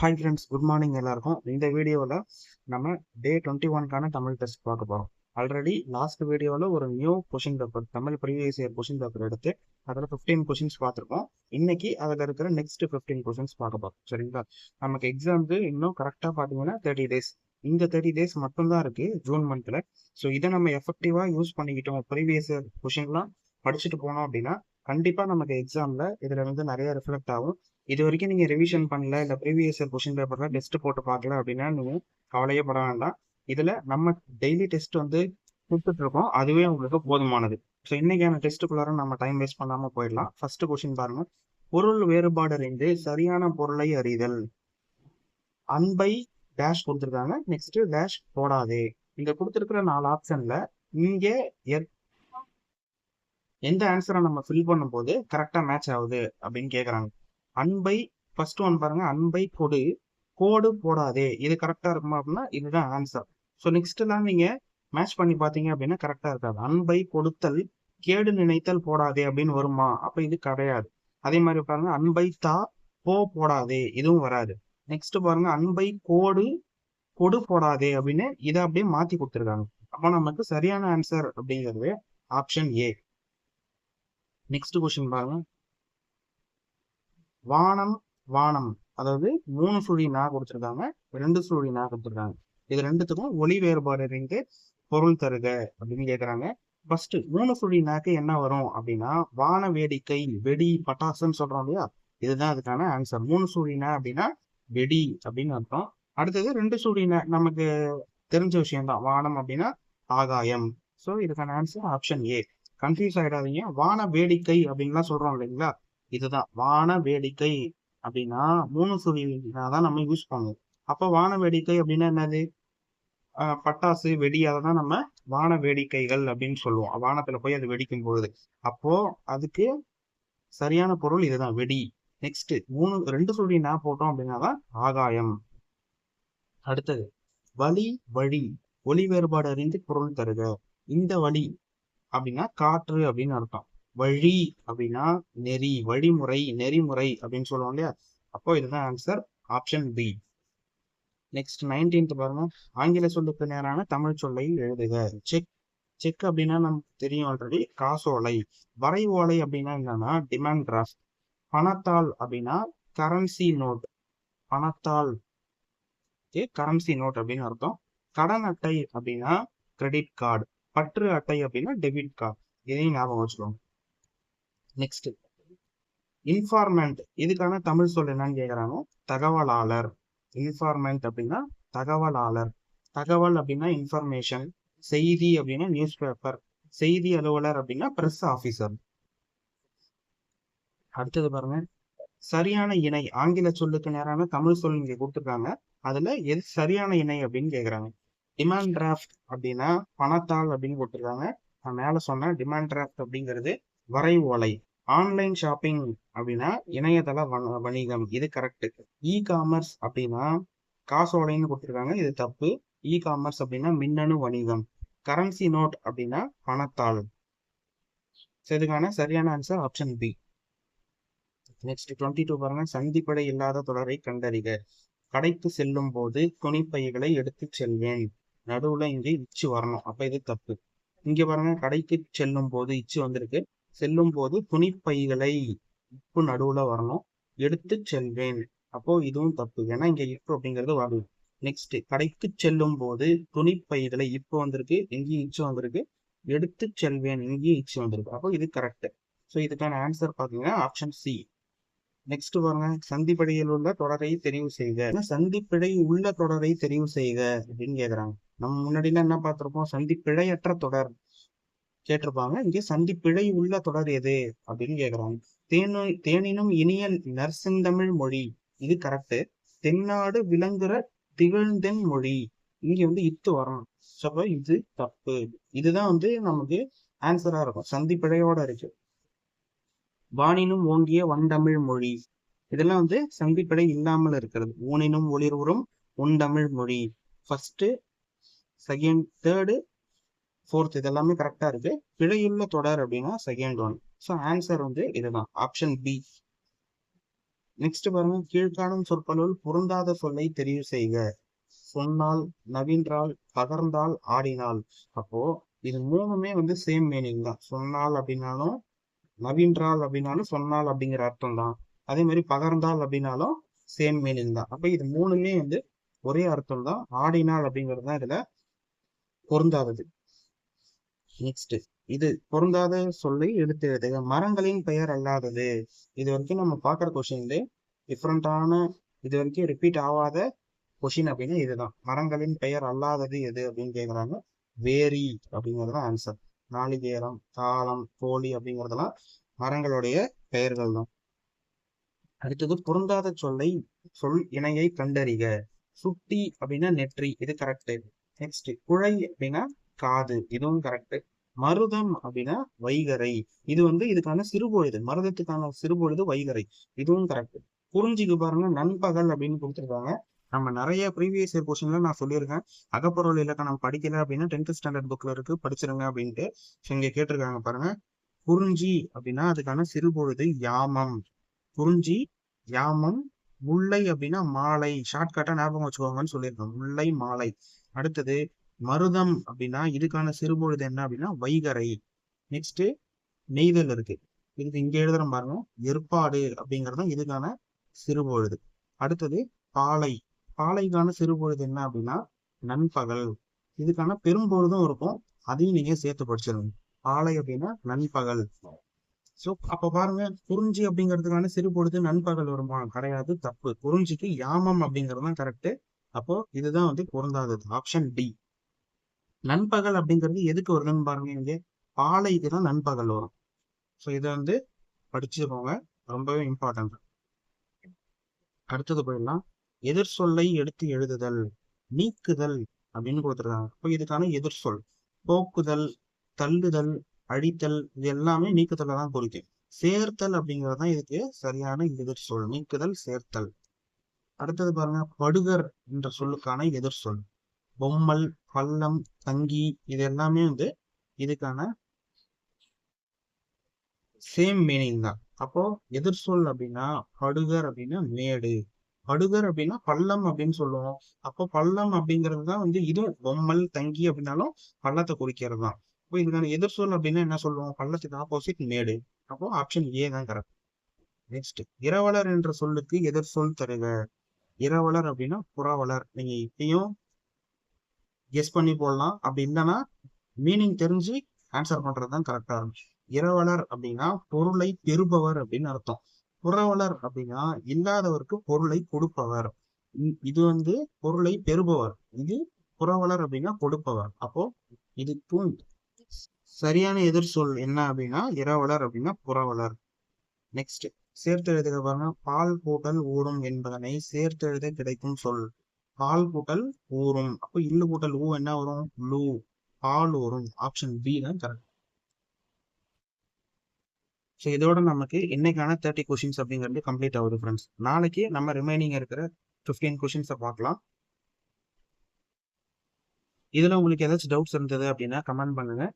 Hi friends good morning எல்லாருக்கும். இந்த வீடியோவில் நம்ம டே டுவெண்ட்டி ஒன்க்கான தமிழ் டெஸ்ட் பார்க்க போகிறோம் ஆல்ரெடி லாஸ்ட் வீடியோவில் ஒரு new question paper Tamil previous year question paper எடுத்து அதில் ஃபிஃப்டீன் கொஷின்ஸ் பார்த்துருக்கோம். இன்னைக்கு அதில் இருக்கிற நெக்ஸ்ட் ஃபிஃப்டீன் கொஷின்ஸ் பார்க்க போகிறோம் சரிங்களா? நமக்கு எக்ஸாமுக்கு இன்னும் கரெக்டாக பார்த்தீங்கன்னா தேர்ட்டி டேஸ் இந்த தேர்ட்டி டேஸ் மட்டும்தான் இருக்குது ஜூன் மந்தில் ஸோ இதை நம்ம எஃபெக்டிவாக யூஸ் பண்ணிக்கிட்டோம். ப்ரீவியஸ் இயர் கொஷின்லாம் படிச்சுட்டு போனோம் அப்படின்னா கண்டிப்பாக நமக்கு எக்ஸாமில் இதில் வந்து நிறைய ரிஃப்ளெக்ட் ஆகும். இது வரைக்கும் நீங்கள் ரிவிஷன் பண்ணல இல்லை ப்ரீவியஸ் இயர் கொஷின் பேப்பரில் டெஸ்ட் போட்டு பார்க்கல அப்படின்னா நீங்கள் கவலையே பட வேண்டாம். இதில் நம்ம டெய்லி டெஸ்ட் வந்து கொடுத்துட்ருக்கோம் அதுவே உங்களுக்கு போதுமானது. ஸோ இன்னைக்கான டெஸ்ட்டுக்குள்ளார நம்ம டைம் வேஸ்ட் பண்ணாமல் போயிடலாம். ஃபர்ஸ்ட் கொஷின் பாருங்க. பொருள் வேறுபாடு அறிந்து சரியான பொருளை அறிதல். அன்பை டேஷ் கொடுத்துருக்காங்க. நெக்ஸ்ட் டேஷ் போடாதே. இங்க கொடுத்துருக்கிற நாலு ஆப்ஷன்ல இங்க எத்- எந்த ஆன்சரை நம்ம ஃபில் பண்ணும்போது கரெக்டா மேட்ச் ஆகுது அப்படின்னு கேக்குறாங்க. அன்பை ஃபர்ஸ்ட் ஒன் பாருங்க அன்பை கொடு கோடு போடாதே. இது கரெக்டா இருக்குமா அப்படின்னா இதுதான் ஆன்சர் ஸோ நெக்ஸ்ட் எல்லாம் நீங்க மேட்ச் பண்ணி பார்த்தீங்க அப்படின்னா கரெக்டா இருக்காது. அன்பை கொடுத்தல் கேடு நினைத்தல் போடாதே அப்படின்னு வருமா? அப்ப இது கிடையாது. அதே மாதிரி பாருங்க அன்பை தா போ போடாதே. இதுவும் வராது. நெக்ஸ்ட் பாருங்க அன்பை கோடு கொடு போடாதே அப்படின்னு இதை அப்படியே மாத்தி கொடுத்துருக்காங்க. அப்போ நமக்கு சரியான ஆன்சர் அப்படிங்கிறது ஆப்ஷன் ஏ நெக்ஸ்ட் கொஸ்டின் பாருங்க. வானம் வானம். அதாவது மூணு சுழி நா கொடுத்துருக்காங்க ரெண்டு சுழி நா கொடுத்துருக்காங்க. இது ரெண்டுத்துக்கும் ஒளி வேறுபாடு இருந்து பொருள் தருக அப்படின்னு கேட்குறாங்க ஃபர்ஸ்ட் மூணு சுழி நாக்கு என்ன வரும் அப்படின்னா வான வேடிக்கை வெடி பட்டாசுன்னு சொல்றோம் இல்லையா? இதுதான் அதுக்கான ஆன்சர் மூணு சூழினா அப்படின்னா வெடி அப்படின்னு அர்த்தம். அடுத்தது ரெண்டு சூழின நமக்கு தெரிஞ்ச விஷயம் தான் வானம் அப்படின்னா ஆகாயம். ஸோ இதுக்கான ஆன்சர் ஆப்ஷன் ஏ கன்ஃபியூஸ் ஆயிடாதீங்க. வான வேடிக்கை அப்படின்லாம் சொல்றோம் இல்லைங்களா? இதுதான். வான வேடிக்கை அப்படின்னா மூணு சுழினா தான் நம்ம யூஸ் பண்ணுவோம். அப்போ வான வேடிக்கை அப்படின்னா என்னது? ஆஹ் பட்டாசு வெடி அதை தான் நம்ம வான வேடிக்கைகள் அப்படின்னு சொல்லுவோம். வானத்துல போய் அது வெடிக்கும் பொழுது. அப்போ அதுக்கு சரியான பொருள் இதுதான் வெடி. நெக்ஸ்ட் மூணு ரெண்டு சுழி நான் போட்டோம் அப்படின்னா தான் ஆகாயம். அடுத்தது வழி வழி. ஒளி வேறுபாடு அறிந்து பொருள் தருக. இந்த வழி அப்படின்னா காற்று அப்படின்னு அர்த்தம். வழி அப்படின்னா நெறி வழிமுறை நெறிமுறை அப்படின்னு சொல்லுவோம் இல்லையா? அப்போ இதுதான் answer option B next nineteenth பாருங்க. ஆங்கில சொல்லுக்கு நேரான தமிழ் சொல்லை எழுதுக. செக் செக் அப்படின்னா நமக்கு தெரியும் ஆல்ரெடி காசோலை. வரைவோலை அப்படின்னா என்னன்னா டிமாண்ட் டிராஃப்ட் பணத்தாள் அப்படின்னா கரன்சி நோட் பணத்தாள். கரன்சி நோட் அப்படின்னு அர்த்தம். கடன் அட்டை அப்படின்னா கிரெடிட் கார்டு பற்று அட்டை அப்படின்னா டெபிட் கார்டு இதையும் ஞாபகம் வச்சுக்கோங்க. நெக்ஸ்ட் இன்ஃபார்மெண்ட் இதுக்கான தமிழ் சொல் என்னன்னு கேட்கறாங்க தகவலாளர். இன்ஃபார்மெண்ட் அப்படின்னா தகவலாளர். தகவல் அப்படின்னா இன்ஃபர்மேஷன் செய்தி அப்படின்னா நியூஸ் பேப்பர் செய்தி அலுவலர் அப்படின்னா பிரஸ் ஆபீசர் அடுத்தது பாருங்க. சரியான இணை. ஆங்கில சொல்லுக்கு நேரான தமிழ் சொல் இங்க கொடுத்துருக்காங்க. அதுல எது சரியான இணை அப்படின்னு கேக்குறாங்க. டிமாண்ட் டிராஃப்ட் அப்படின்னா பணத்தாள் அப்படின்னு கொடுத்துருக்காங்க. நான் மேல சொன்னேன். டிமாண்ட் டிராஃப்ட் அப்படிங்கிறது வரை ஓலை ஆன்லைன் ஷாப்பிங் அப்படின்னா இணையதள வண- வணிகம் இது கரெக்ட் இ காமர்ஸ் அப்படின்னா காசோலைன்னு கொடுத்துருக்காங்க இது தப்பு. இ காமர்ஸ் அப்படின்னா மின்னணு வணிகம். கரன்சி நோட் அப்படின்னா பணத்தாள். இதுக்கான சரியான answer option B next twenty two பாருங்க. சந்திப்படை இல்லாத தொடரை கண்டறிக. கடைக்கு செல்லும் போது துணிப்பைகளை எடுத்து செல்வேன். நடுவுல இங்கே இச்சு வரணும். அப்ப இது தப்பு. இங்க பாருங்க கடைக்கு செல்லும் போது இச்சு வந்திருக்கு. செல்லும் போது துணிப்பைகளை இப்பு நடுவுல வரணும். எடுத்து செல்வேன். அப்போ இதுவும் தப்பு. ஏன்னா இங்க இப்பு அப்படிங்கிறது வரும் நெக்ஸ்ட் கடைக்கு செல்லும் போது துணிப்பைகளை இப்போ வந்திருக்கு இங்கேயும் இச்சு வந்திருக்கு. எடுத்து செல்வேன் இங்கேயும் இச்சு வந்திருக்கு. அப்போ இது கரெக்ட் ஸோ இதுக்கான ஆன்சர் பாத்தீங்கன்னா ஆப்ஷன் சி நெக்ஸ்ட் பாருங்க. சந்திப்பிடையில் உள்ள தொடரை தெரிவு செய்க. ஏன்னா சந்திப்பிழை உள்ள தொடரை தெரிவு செய்க அப்படின்னு கேக்குறாங்க. நம்ம முன்னாடிலாம் என்ன பார்த்திருப்போம்? சந்திப்பிழையற்ற தொடர். கேட்டிருப்பாங்க. இங்க சந்திப்பிழை உள்ள தொடர் எது? அப்படின்னு கேக்குறாங்க தேனு தேனினும் இனிய நற்செந்தமிழ் மொழி. இது கரெக்ட் தென்னாடு விளங்குற திகழ்ந்தென் மொழி. இங்க வந்து இத்து வரணும். So, இது தப்பு. இதுதான் வந்து நமக்கு ஆன்சரா இருக்கும். சந்திப்பிழையோட இருக்கு. வானினும் ஓங்கிய வண்டமிழ் மொழி. இதெல்லாம் வந்து சந்திப்பிழை இல்லாமல் இருக்கிறது. ஊனினும் ஒளிர்வுறும் உண்டமிழ் மொழி. ஃபர்ஸ்ட் செகண்ட் தேர்டு ஃபோர்த் இதெல்லாமே கரெக்டா இருக்கு. பிழையுள்ள தொடர் அப்படின்னா செகண்ட் ஒன் ஸோ ஆன்சர் வந்து இதுதான். ஆப்ஷன் பி நெக்ஸ்ட் பாருங்க. கீழ்காணும் சொற்களுள் பொருந்தாத சொல்லை தெரிவு செய்க. சொன்னால் நவின்றால் பகர்ந்தால் ஆடினால். அப்போ இது மூணுமே வந்து சேம் மீனிங் தான். சொன்னால் அப்படின்னாலும் நவீன்றால் அப்படின்னாலும் சொன்னால் அப்படிங்கிற அர்த்தம் தான். அதே மாதிரி பகர்ந்தால் அப்படின்னாலும் சேம் மீனிங் தான். அப்ப இது மூணுமே வந்து ஒரே அர்த்தம் தான். ஆடினால் அப்படிங்கிறது தான் இதுல பொருந்தாதது. நெக்ஸ்ட் இது பொருந்தாத சொல்லை எடுத்து எழுதுக மரங்களின் பெயர் அல்லாதது. இது வரைக்கும் நம்ம பார்க்குற கொஷின் டிஃப்ரெண்டான இது வரைக்கும் ரிப்பீட் ஆகாத கொஷின் அப்படின்னா இதுதான். மரங்களின் பெயர் அல்லாதது எது அப்படின்னு கேட்குறாங்க வேரி அப்படிங்கிறது தான் ஆன்சர் நாளிகேரம் தாளம் கோழி அப்படிங்கிறதெல்லாம் மரங்களுடைய பெயர்கள் தான் அடுத்தது பொருந்தாத சொல்லை சொல் இணையை கண்டறிக. சுட்டி அப்படின்னா நெற்றி இது கரெக்ட் நெக்ஸ்ட் குழை அப்படின்னா காது. இதுவும் கரெக்ட் மருதம் அப்படின்னா வைகரை. இது வந்து இதுக்கான சிறுபொழுது. மருதத்துக்கான சிறுபொழுது வைகரை. இதுவும் கரெக்ட் குறிஞ்சிக்கு பாருங்க நண்பகல் அப்படின்னு கொடுத்துருக்காங்க. நம்ம நிறைய ப்ரீவியஸ் இயர் கொஸ்டின்ல நான் சொல்லியிருக்கேன். அகப்பொருள் இலக்கணம் படிக்கல அப்படின்னா டென்த் ஸ்டாண்டர்ட் புக்ல இருக்கு. படிச்சிருங்க அப்படின்ட்டு இங்க கேட்டிருக்காங்க பாருங்க. குறிஞ்சி அப்படின்னா அதுக்கான சிறுபொழுது யாமம். குறிஞ்சி யாமம் முல்லை அப்படின்னா மாலை. ஷார்ட்கட்டா ஞாபகம் வச்சுக்கோங்கன்னு சொல்லியிருக்கோம் முல்லை மாலை. அடுத்தது மருதம் அப்படின்னா இதுக்கான சிறுபொழுது என்ன அப்படின்னா வைகரை. நெக்ஸ்ட் நெய்தல் இருக்கு. இதுக்கு இங்க எழுதுற பாருங்க. ஏற்பாடு அப்படிங்கறதும் இதுக்கான சிறுபொழுது. அடுத்தது பாலை. பாலைக்கான சிறுபொழுது என்ன அப்படின்னா நண்பகல். இதுக்கான பெரும்பொழுதும் இருக்கும். அதையும் நீங்க சேர்த்து படிச்சிருங்க. பாலை அப்படின்னா நண்பகல். சோ அப்ப பாருங்க குறிஞ்சி அப்படிங்கிறதுக்கான சிறுபொழுது நண்பகல் வருமா? கிடையாது. தப்பு. குறிஞ்சிக்கு யாமம் அப்படிங்கிறது தான் கரெக்ட் அப்போ இதுதான் வந்து பொருந்தாதது. ஆப்ஷன் டி நண்பகல் அப்படிங்கிறது எதுக்கு வருதுன்னு பாருங்க இங்க. பாலைக்கு தான் நண்பகல் வரும். ஸோ இதை வந்து படிச்சுக்கோங்க. ரொம்பவே இம்பார்ட்டன்ட் அடுத்தது போயிடலாம். எதிர் சொல்லை எடுத்து எழுதுதல் நீக்குதல் அப்படின்னு கொடுத்துருக்காங்க. இப்போ இதுக்கான எதிர் சொல். போக்குதல் தள்ளுதல் அழித்தல் இது எல்லாமே நீக்குதலை தான் குறிக்கும் சேர்த்தல் அப்படிங்கிறது தான் இதுக்கு சரியான எதிர் சொல். நீக்குதல் சேர்த்தல். அடுத்தது பாருங்க படுகர் என்ற சொல்லுக்கான எதிர் சொல். பொம்மல் பள்ளம் தங்கி இது எல்லாமே வந்து இதுக்கான சேம் மீனிங் தான். அப்போ எதிர் சொல் அப்படின்னா படுகர் அப்படின்னா மேடு. படுகர் அப்படின்னா பள்ளம் அப்படின்னு சொல்லுவோம். அப்போ பள்ளம் அப்படிங்கிறது தான் வந்து இதுவும் பொம்மல் தங்கி அப்படின்னாலும் பள்ளத்தை குறிக்கிறது தான். இப்போ இதுக்கான எதிர் சொல் அப்படின்னா என்ன சொல்லுவோம்? பள்ளத்துக்கு ஆப்போசிட் மேடு. அப்போ ஆப்ஷன் ஏ தான் கரெக்ட் நெக்ஸ்ட் இரவலர் என்ற சொல்லுக்கு எதிர் சொல் தருக. இரவலர் அப்படின்னா புறவலர். நீங்க இப்பயும் கெஸ் பண்ணி போடலாம். அப்படி இல்லைன்னா மீனிங் தெரிஞ்சு ஆன்சர் பண்றது தான் கரெக்டா இருக்கும். இரவலர் அப்படின்னா பொருளை பெறுபவர் அப்படின்னு அர்த்தம். புறவலர் அப்படின்னா இல்லாதவருக்கு பொருளை கொடுப்பவர். இது வந்து பொருளை பெறுபவர். இது புறவலர் அப்படின்னா கொடுப்பவர். அப்போ இதுக்கும் சரியான எதிர் சொல் என்ன அப்படின்னா இரவலர் அப்படின்னா புறவலர். நெக்ஸ்ட் சேர்த்து எழுதுக பாருங்க. பால் கூட்டல் ஓடும் என்பதனை சேர்த்து எழுத கிடைக்கும் சொல். பால் கூட்டல் ஊரும் அப்போ இல்லு கூட்டல் ஊ என்ன வரும்? லூ. ஹால் ஊரும் ஆப்ஷன் பி தான் கரெக்ட் ஸோ இதோட நமக்கு இன்னைக்கான தேர்ட்டி கொஷின்ஸ் அப்படிங்கிறது கம்ப்ளீட் ஆகுது ஃப்ரெண்ட்ஸ் நாளைக்கு நம்ம ரிமைனிங் இருக்கிற ஃபிஃப்டீன் கொஷின்ஸை பார்க்கலாம். இதில் உங்களுக்கு ஏதாச்சும் டவுட்ஸ் இருந்தது அப்படின்னா கமெண்ட் பண்ணுங்கள்